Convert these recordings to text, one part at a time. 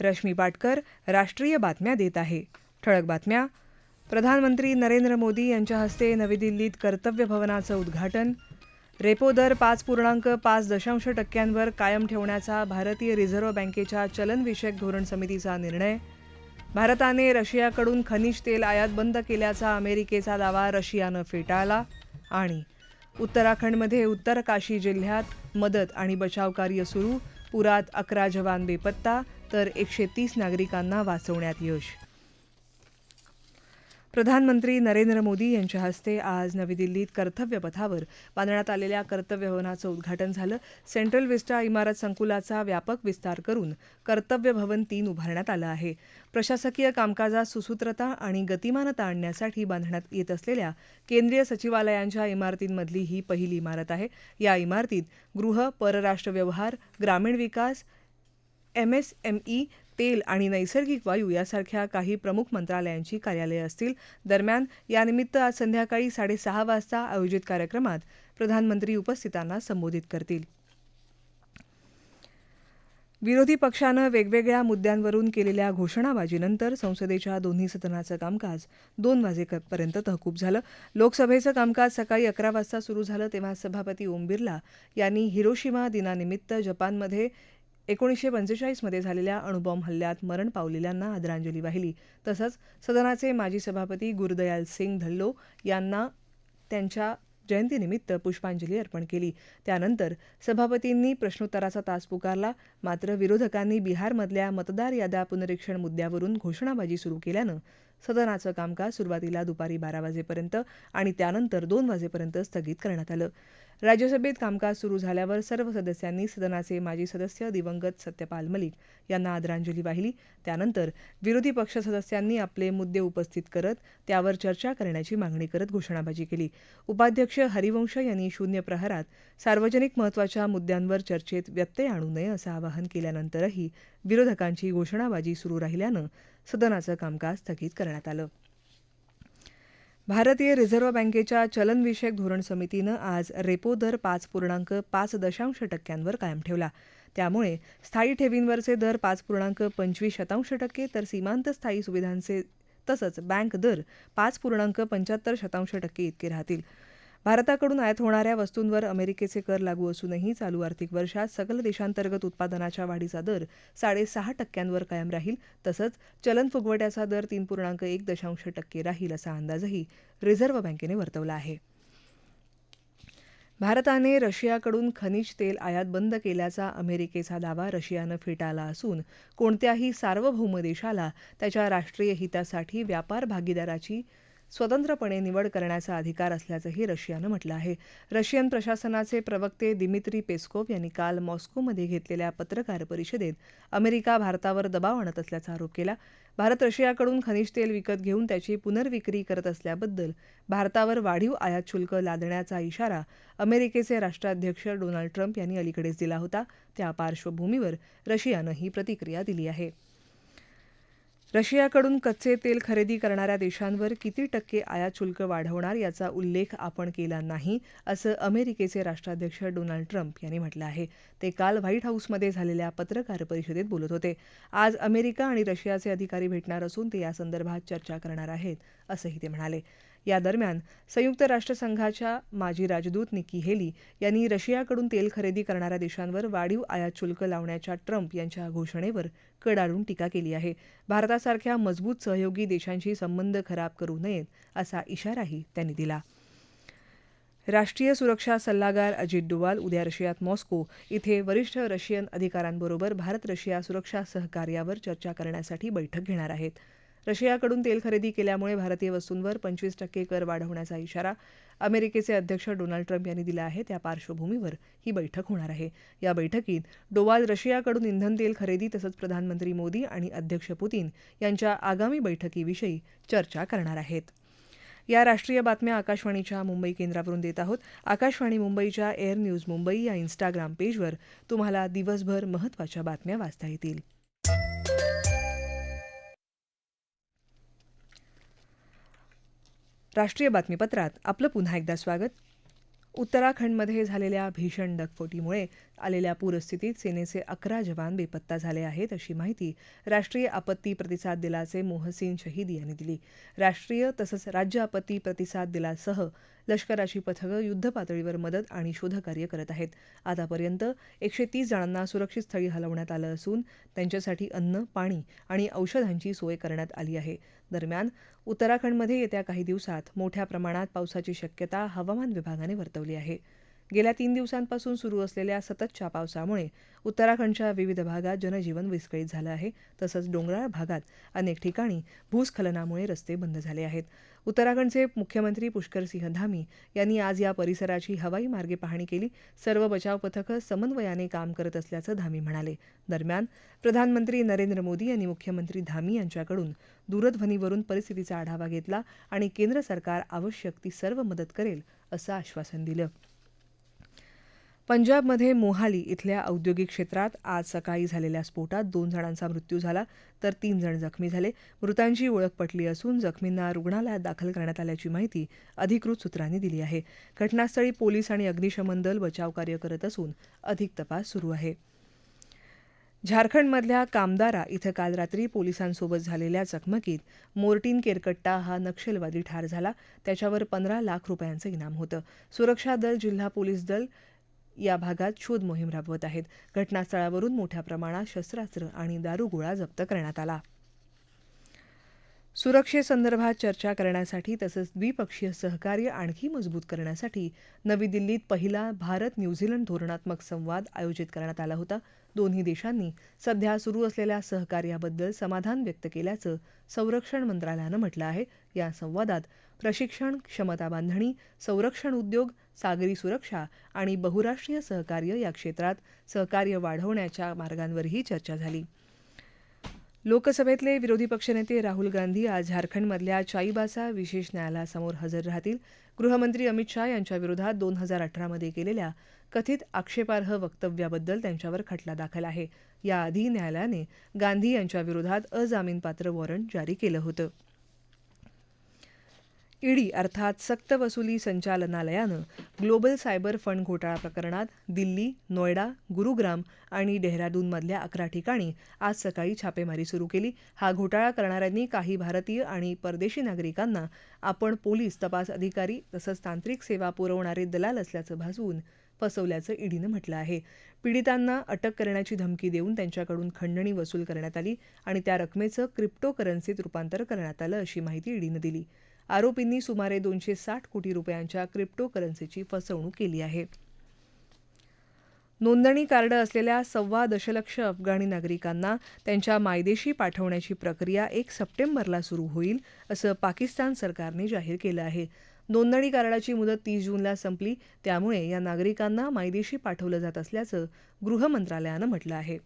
रश्मी पाटकर राष्ट्रीय बातम्या देत आहे. ठळक बातम्या. प्रधानमंत्री नरेंद्र मोदी यांच्या हस्ते नवी दिल्लीत कर्तव्य भवनाचं उद्घाटन. रेपो दर पाच पूर्णांक पाच दशांश टक्क्यांवर कायम ठेवण्याचा भारतीय रिझर्व्ह बँकेच्या चलनविषयक धोरण समितीचा निर्णय. भारताने रशियाकडून खनिज तेल आयात बंद केल्याचा अमेरिकेचा दावा रशियानं फेटाळला. आणि उत्तराखंडमध्ये उत्तर काशी जिल्ह्यात मदत आणि बचाव कार्य सुरू पुरात अकरा जवान बेपत्ता तर एकशे तीस नागरिकांना वाचवण्यात यश. प्रधानमंत्री नरेंद्र मोदी यांच्या हस्ते आज नवी दिल्लीत कर्तव्यपथावर बांधण्यात आलेल्या कर्तव्यभवनाचं उद्घाटन झालं. सेंट्रल विस्टा इमारत संकुलाचा व्यापक विस्तार करून कर्तव्य भवन तीन उभारण्यात आलं आहे. प्रशासकीय कामकाजात सुसूत्रता आणि गतिमानता आणण्यासाठी बांधण्यात येत असलेल्या केंद्रीय सचिवालयांच्या इमारतींमधली ही पहिली इमारत आहे. या इमारतीत गृह परराष्ट्र व्यवहार ग्रामीण विकास एमएसएमई तेल आणि नैसर्गिक वायू यासारख्या काही प्रमुख मंत्रालयांची कार्यालयं असतील. दरम्यान यानिमित्त आज संध्याकाळी साडेसहा वाजता आयोजित कार्यक्रमात प्रधानमंत्री उपस्थितांना संबोधित करतील. विरोधी पक्षानं वेगवेगळ्या मुद्द्यांवरून केलेल्या घोषणाबाजीनंतर संसदेच्या दोन्ही सदनाचं कामकाज दोन वाजेपर्यंत तहकूब झालं. लोकसभेचं कामकाज सकाळी अकरा वाजता सुरू झालं तेव्हा सभापती ओम बिर्ला यांनी हिरोशिमा दिनानिमित्त जपानमध्ये एकोणीसशे पंचेचाळीसमध्ये झालेल्या अणुबॉम्ब हल्ल्यात मरण पावलेल्यांना आदरांजली वाहिली. तसंच सदनाचे माजी सभापती गुरुदयाल सिंग धल्लो यांना त्यांच्या जयंतीनिमित्त पुष्पांजली अर्पण केली. त्यानंतर सभापतींनी प्रश्नोत्तराचा तास पुकारला. मात्र विरोधकांनी बिहारमधल्या मतदार याद्या पुनरीक्षण मुद्द्यावरून घोषणाबाजी सुरू केल्यानं सदनाचं कामकाज सुरुवातीला दुपारी बारा वाजेपर्यंत आणि त्यानंतर दोन वाजेपर्यंत स्थगित करण्यात आलं. राज्यसभेत कामकाज सुरू झाल्यावर सर्व सदस्यांनी सदनाचे माजी सदस्य दिवंगत सत्यपाल मलिक यांना आदरांजली वाहिली. त्यानंतर विरोधी पक्ष सदस्यांनी आपले मुद्दे उपस्थित करत त्यावर चर्चा करण्याची मागणी करत घोषणाबाजी केली. उपाध्यक्ष हरिवंश यांनी शून्य प्रहरात सार्वजनिक महत्त्वाच्या मुद्द्यांवर चर्चेत व्यत्यय आणू नये असं आवाहन केल्यानंतरही विरोधकांची घोषणाबाजी सुरू राहिल्यानं सदनाचं कामकाज स्थगित करण्यात आलं. भारतीय रिझर्व्ह बँकेच्या चलनविषयक धोरण समितीनं आज रेपो दर पाच पूर्णांक पाच दशांश टक्क्यांवर कायम ठेवला. त्यामुळे स्थायी ठेवींवरचे दर पाच पूर्णांक पंचवीस शतांश टक्के तर सीमांत स्थायी सुविधांचे तसंच बँक दर पाच पूर्णांक पंच्याहत्तर शतांश टक्के इतके राहतील. भारताकडून आयात होणाऱ्या वस्तूंवर अमेरिकेचे कर लागू असूनही चालू आर्थिक वर्षात सकल देशांतर्गत उत्पादनाच्या वाढीचा दर साडेसहा टक्क्यांवर कायम राहील तसंच चलन फुगवट्याचा दर तीन पूर्णांक एक दशांश टक्के राहील असा अंदाजही रिझर्व्ह बँकेने वर्तवला आहे. भारताने रशियाकडून खनिज तेल आयात बंद केल्याचा अमेरिकेचा दावा रशियानं फेटाळला असून कोणत्याही सार्वभौम देशाला त्याच्या राष्ट्रीय हितासाठी व्यापार भागीदाराची स्वतंत्रपणे निवड करण्याचा अधिकार असल्याचंही रशियानं म्हटलं आहे. रशियन प्रशासनाचे प्रवक्ते दिमित्री पेस्कोव यांनी काल मॉस्कोमध्ये घेतलेल्या पत्रकार परिषदेत अमेरिका भारतावर दबाव आणत असल्याचा आरोप केला. भारत रशियाकडून खनिज तेल विकत घेऊन त्याची पुनर्विक्री करत असल्याबद्दल भारतावर वाढीव आयात शुल्क लादण्याचा इशारा अमेरिकेचे राष्ट्राध्यक्ष डोनाल्ड ट्रम्प यांनी अलीकडेच दिला होता. त्या पार्श्वभूमीवर रशियानं ही प्रतिक्रिया दिली आहे. रशियाकडून कच्चे तेल खरेदी करणाऱ्या देशांवर किती टक्के आयात शुल्क वाढवणार याचा उल्लेख आपण केला नाही असं अमेरिकेचे राष्ट्राध्यक्ष डोनाल्ड ट्रम्प यांनी म्हटलं आहे. ते काल व्हाईट हाऊसमध्ये झालेल्या पत्रकार परिषदेत बोलत होते. आज अमेरिका आणि रशियाचे अधिकारी भेटणार असून ते यासंदर्भात चर्चा करणार आहेत असंही ते म्हणाले. या दरम्यान संयुक्त राष्ट्रसंघाच्या माजी राजदूत निकी हेली यांनी रशियाकडून तेल खरेदी करणाऱ्या देशांवर वाढीव आयात शुल्क लावण्याच्या ट्रम्प यांच्या घोषणेवर कडाडून टीका केली आहे. भारतासारख्या मजबूत सहयोगी देशांशी संबंध खराब करू नयेत असा इशाराही त्यांनी दिला. राष्ट्रीय सुरक्षा सल्लागार अजित डोवाल उद्या रशियात मॉस्को इथे वरिष्ठ रशियन अधिकाऱ्यांबरोबर भारत रशिया सुरक्षा सहकार्यावर चर्चा करण्यासाठी बैठक घेणार आहेत. रशियाकडून तेल खरेदी केल्यामुळे भारतीय वस्तूंवर पंचवीस टक्के कर वाढवण्याचा इशारा अमेरिकेचे अध्यक्ष डोनाल्ड ट्रम्प यांनी दिला आहे. त्या पार्श्वभूमीवर ही बैठक होणार आहे. या बैठकीत डोवाल रशियाकडून इंधन तेल खरेदी तसंच प्रधानमंत्री मोदी आणि अध्यक्ष पुतीन यांच्या आगामी बैठकीविषयी चर्चा करणार आहेत. या राष्ट्रीय बातम्या आकाशवाणीच्या मुंबई केंद्रावरून देत आहोत. आकाशवाणी मुंबईच्या एअर न्यूज मुंबई या इन्स्टाग्राम पेजवर तुम्हाला दिवसभर महत्त्वाच्या बातम्या वाचता येतील. राष्ट्रीय बातमीपत्रात आपलं पुन्हा एकदा स्वागत. उत्तराखंडमध्ये झालेल्या भीषण ढगफुटीमुळे आलेल्या पूरस्थितीत सेनेचे अकरा जवान बेपत्ता झाले आहेत अशी माहिती राष्ट्रीय आपत्ती प्रतिसाद दलाचे मोहसिन शहीद यांनी दिली. राष्ट्रीय तसंच राज्य आपत्ती प्रतिसाद दलासह लष्कराची पथकं युद्धपातळीवर मदत आणि शोधकार्य करत आहेत. आतापर्यंत एकशे तीस जणांना सुरक्षित स्थळी हलवण्यात आलं असून त्यांच्यासाठी अन्न पाणी आणि औषधांची सोय करण्यात आली आहे. दरम्यान उत्तराखंडमध्ये येत्या काही दिवसात मोठ्या प्रमाणात पावसाची शक्यता हवामान विभागाने वर्तवली आहे. गेल्या तीन दिवसांपासून सुरू असलेल्या सततच्या पावसामुळे उत्तराखंडच्या विविध भागात जनजीवन विस्कळीत झालं आहे. तसंच डोंगराळ भागात अनेक ठिकाणी भूस्खलनामुळे रस्ते बंद झाले आहेत. उत्तराखंडचे मुख्यमंत्री पुष्करसिंह धामी यांनी आज या परिसराची हवाई मार्गे पाहणी केली. सर्व बचाव पथकं समन्वयाने काम करत असल्याचं धामी म्हणाले. दरम्यान प्रधानमंत्री नरेंद्र मोदी यांनी मुख्यमंत्री धामी यांच्याकडून दूरध्वनीवरून परिस्थितीचा आढावा घेतला आणि केंद्र सरकार आवश्यक ती सर्व मदत करेल असं आश्वासन दिलं. पंजाबमध्ये मोहाली इथल्या औद्योगिक क्षेत्रात आज सकाळी झालेल्या स्फोटात दोन जणांचा मृत्यू झाला तर तीन जण जखमी झाले. मृतांची ओळख पटली असून जखमींना रुग्णालयात दाखल करण्यात आल्याची माहिती अधिकृत सूत्रांनी दिली आहे. घटनास्थळी पोलीस आणि अग्निशमन दल बचावकार्य करत असून अधिक तपास सुरू आहे. झारखंडमधल्या कामदारा इथं काल रात्री पोलिसांसोबत झालेल्या चकमकीत मोर्टिन केरकट्टा हा नक्षलवादी ठार झाला. त्याच्यावर पंधरा लाख रुपयांचं इनाम होतं. सुरक्षा दल जिल्हा पोलीस दल या भागात शोध मोहीम राबवत आहेत. घटनास्थळावरून मोठ्या प्रमाणात शस्त्रास्त्र आणि दारुगोळा जप्त करण्यात आला. सुरक्षेसंदर्भात चर्चा करण्यासाठी तसंच द्विपक्षीय सहकार्य आणखी मजबूत करण्यासाठी नवी दिल्लीत पहिला भारत न्यूझीलंड धोरणात्मक संवाद आयोजित करण्यात आला होता. दोन्ही देशांनी सध्या सुरू असलेल्या सहकार्याबद्दल समाधान व्यक्त केल्याचं संरक्षण मंत्रालयानं म्हटलं आहे. या संवादात प्रशिक्षण क्षमता बांधणी संरक्षण उद्योग सागरी सुरक्षा आणि बहुराष्ट्रीय सहकार्य या क्षेत्रात सहकार्य वाढवण्याच्या मार्गांवरही चर्चा झाली. लोकसभेतले विरोधी पक्षनेते राहुल गांधी आज झारखंडमधल्या चाईबासा विशेष न्यायालयासमोर हजर राहतील. गृहमंत्री अमित शाह यांच्या विरोधात दोन हजार अठरामध्ये केलेल्या कथित आक्षेपार्ह वक्तव्याबद्दल त्यांच्यावर खटला दाखल आहे. याआधी न्यायालयाने गांधी यांच्या विरोधात अजामीनपात्र वॉरंट जारी केलं होतं. ईडी अर्थात सक्तवसुली संचालनालयानं ग्लोबल सायबर फंड घोटाळा प्रकरणात दिल्ली नोएडा गुरुग्राम आणि डेहराडूनमधल्या अकरा ठिकाणी आज सकाळी छापेमारी सुरू केली. हा घोटाळा करणाऱ्यांनी काही भारतीय आणि परदेशी नागरिकांना आपण पोलीस तपास अधिकारी तसंच तांत्रिक सेवा पुरवणारे दलाल असल्याचं भासवून फसवल्याचं ईडीनं म्हटलं आहे. पीडितांना अटक करण्याची धमकी देऊन त्यांच्याकडून खंडणी वसूल करण्यात आली आणि त्या रकमेचं क्रिप्टो करन्सीत रुपांतर करण्यात आलं अशी माहिती ईडीनं दिली. आरोपींनी सुमारे दोनशे साठ कोटी रुपयांच्या क्रिप्टो करन्सीची फसवणूक केली आहे. नोंदणी कार्ड असलेल्या सव्वा दशलक्ष अफगाणी नागरिकांना त्यांच्या मायदेशी पाठवण्याची प्रक्रिया एक सप्टेंबरला सुरू होईल असं पाकिस्तान सरकारने जाहीर केलं आहे. नोंदणी कार्डाची मुदत तीस जूनला संपली त्यामुळे या नागरिकांना मायदेशी पाठवलं जात असल्याचं गृह मंत्रालयानं म्हटलं आहे.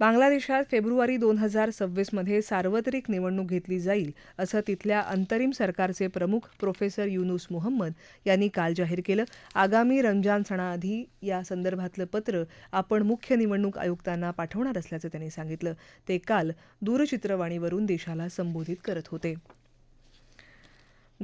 बांगलादेशात फेब्रुवारी दोन हजार सव्वीसमध्ये सार्वत्रिक निवडणूक घेतली जाईल असं तिथल्या अंतरिम सरकारचे प्रमुख प्रोफेसर युनुस मोहम्मद यांनी काल जाहीर केलं. आगामी रमजान सणाआधी या संदर्भातलं पत्र आपण मुख्य निवडणूक आयुक्तांना पाठवणार असल्याचं त्यांनी सांगितलं. ते काल दूरचित्रवाणीवरून देशाला संबोधित करत होते.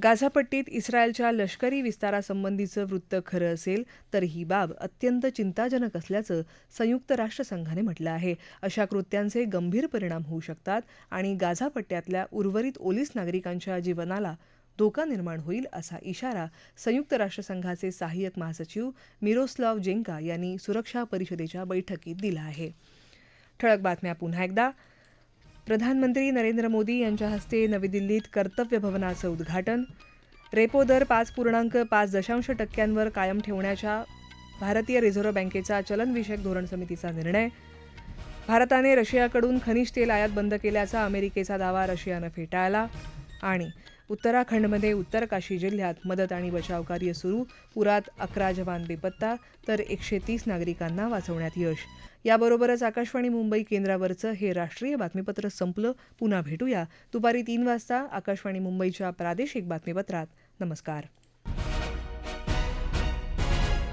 गाझापट्टीत इस्रायलच्या लष्करी विस्तारासंबंधीचं वृत्त खरं असेल तर ही बाब अत्यंत चिंताजनक असल्याचं संयुक्त राष्ट्रसंघाने म्हटलं आहे. अशा कृत्यांचे गंभीर परिणाम होऊ शकतात आणि गाझापट्ट्यातल्या उर्वरित ओलीस नागरिकांच्या जीवनाला धोका निर्माण होईल असा इशारा संयुक्त राष्ट्रसंघाचे सहाय्यक महासचिव मिरोस्लाव जेंका यांनी सुरक्षा परिषदेच्या बैठकीत दिला आहे. ठळक बातम्या पुन्हा एकदा. प्रधानमंत्री नरेंद्र मोदी यांच्या हस्ते नवी दिल्लीत कर्तव्य भवनाचं उद्घाटन. रेपो दर पाच पूर्णांक पाच दशांश टक्क्यांवर कायम ठेवण्याच्या भारतीय रिझर्व्ह बँकेचा चलनविषयक धोरण समितीचा निर्णय. भारताने रशियाकडून खनिज तेल आयात बंद केल्याचा अमेरिकेचा दावा रशियानं फेटाळला. आणि उत्तराखंडमध्ये उत्तर काशी जिल्ह्यात मदत आणि बचावकार्य सुरू. पुरात अकरा जवान बेपत्ता तर एकशे तीस नागरिकांना वाचवण्यात यश. याबरोबरच आकाशवाणी मुंबई केंद्रावरचं हे राष्ट्रीय बातमीपत्र संपलं. पुन्हा भेटूया. दुपारी तीन वाजता आकाशवाणी मुंबईच्या प्रादेशिक बातमीपत्रात. नमस्कार.